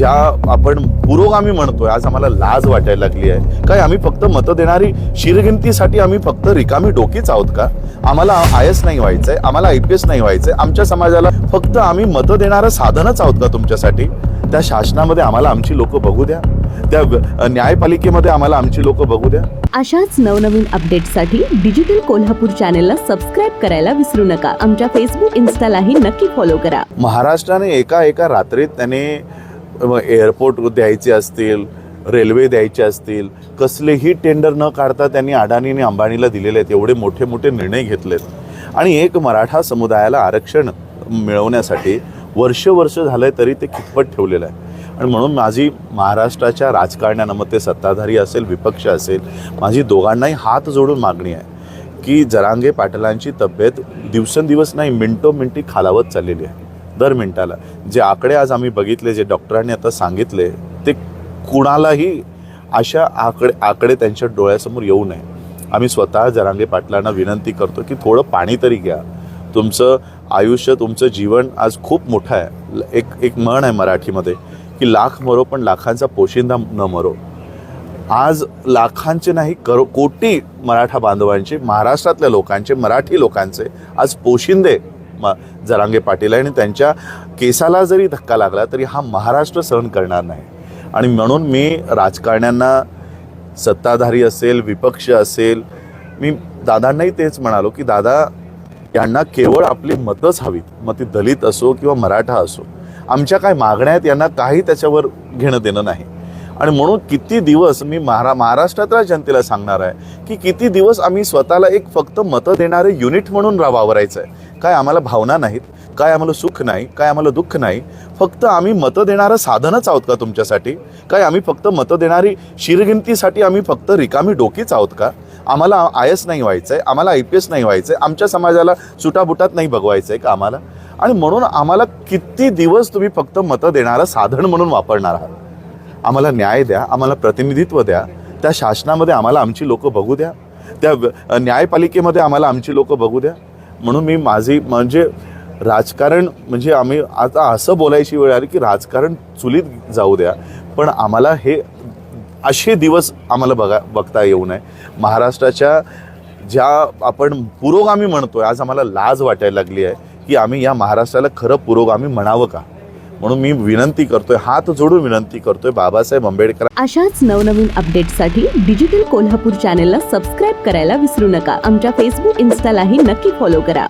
ज्या आपण पुरोगामी म्हणतोय आज आम्हाला लाज वाटायला लागली आहे. काय आम्ही फक्त मतं देणारी शिरगिंतीसाठी आम्ही फक्त रिकामी डोकीच आहोत का? आम्हाला आय एस नाही व्हायचंय आम्हाला आय पी एस नाही व्हायचंय आमच्या समाजाला फक्त आम्ही मतं देणारं साधनच आहोत का तुमच्यासाठी? त्या शासनामध्ये आम्हाला आमची लोक बघू द्या. त्या न्यायपालिकेमध्ये आम्हाला आमची लोक बघू द्या. अशाच नवनवीन अपडेट्ससाठी डिजिटल कोल्हापूर चॅनेलला सबस्क्राईब करायला विसरू नका. आमच्या फेसबुक इन्स्टालाही नक्की फॉलो करा. महाराष्ट्राने एका एका रात्रीत त्याने मग एअरपोर्ट द्यायचे असतील रेल्वे द्यायचे असतील कसलेही टेंडर न काढता त्यांनी अडाणीने अंबानीला दिलेले आहेत. एवढे मोठे मोठे निर्णय घेतलेत. आणि एक मराठा समुदायाला आरक्षण मिळवण्यासाठी वर्ष वर्ष झालंय तरी ते कितपत ठेवलेलं आहे. आणि म्हणून माझी महाराष्ट्राच्या राजकारण्यांना मग ते सत्ताधारी असेल विपक्ष असेल माझी दोघांनाही हात जोडून मागणी आहे की जरांगे पाटलांची तब्येत दिवसेंदिवस नाही मिनटो मिनटी खालावत चाललेली आहे. दर मिनिटाला. जे आकडे आज आम्ही बघितले जे डॉक्टरांनी आता सांगितले ते कुणालाही अशा आकडे आकडे त्यांच्या डोळ्यासमोर येऊ नये. आम्ही स्वतः जरांगे पाटलांना विनंती करतो की थोडं पाणी तरी घ्या. तुमचं आयुष्य तुमचं जीवन आज खूप मोठं आहे. एक एक म्हण आहे मराठीमध्ये की लाख मरो पण लाखांचा पोशिंदा न मरो. आज लाखांचे नाही करो कोटी मराठा बांधवांचे महाराष्ट्रातल्या लोकांचे मराठी लोकांचे आज पोशिंदे म जरांगे पाटील आहे आणि त्यांच्या केसाला जरी धक्का लागला तरी हा महाराष्ट्र सहन करणार नाही. आणि म्हणून मी राजकारण्यांना सत्ताधारी असेल विपक्ष असेल मी दादांनाही तेच म्हणालो की दादा यांना केवळ आपली मतच हवीत. मग ती दलित असो किंवा मराठा असो आमच्या काय मागण्या आहेत यांना काही त्याच्यावर घेणं देणं नाही. आणि म्हणून किती दिवस मी महारा महाराष्ट्रातल्या जनतेला सांगणार आहे की किती दिवस आम्ही स्वतःला एक फक्त मतं देणारे युनिट म्हणून रा वावरायचं आहे काय आम्हाला भावना नाहीत काय आम्हाला सुख नाही काय आम्हाला दुःख नाही फक्त आम्ही मतं देणारं साधनच आहोत का तुमच्यासाठी? काय आम्ही फक्त मतं देणारी शिरगिंतीसाठी आम्ही फक्त रिकामी डोकीच आहोत का? आम्हाला आय एस नाही व्हायचं आहे आम्हाला आय पी एस नाही व्हायचं आहे आमच्या समाजाला सुटाबुटात नाही बघवायचं आहे का आम्हाला? आणि म्हणून आम्हाला किती दिवस तुम्ही फक्त मतं देणारं साधन म्हणून वापरणार आहात? आम्हाला न्याय द्या आम्हाला प्रतिनिधित्व द्या. त्या शासनामध्ये आम्हाला आमची लोक बघू द्या. त्या न्यायपालिकेमध्ये आम्हाला आमची लोक बघू द्या. म्हणून मी माझी म्हणजे राजकारण म्हणजे आम्ही आता असं बोलायची वेळ आली की राजकारण चुलीत जाऊ द्या. पण आम्हाला हे असे दिवस आम्हाला बघा बघता येऊ नये. महाराष्ट्राच्या ज्या आपण पुरोगामी म्हणतोय आज आम्हाला लाज वाटायला लागली आहे की आम्ही या महाराष्ट्राला खरं पुरोगामी म्हणावं का? म्हणून मी विनंती करतोय हात जोडून विनंती करतोय बाबासाहेब आंबेडकर अशाच नवनवीन अपडेटसाठी डिजिटल कोल्हापूर चॅनेलला सबस्क्राईब करायला विसरू नका. आमच्या फेसबुक इन्स्टालाही नक्की फॉलो करा.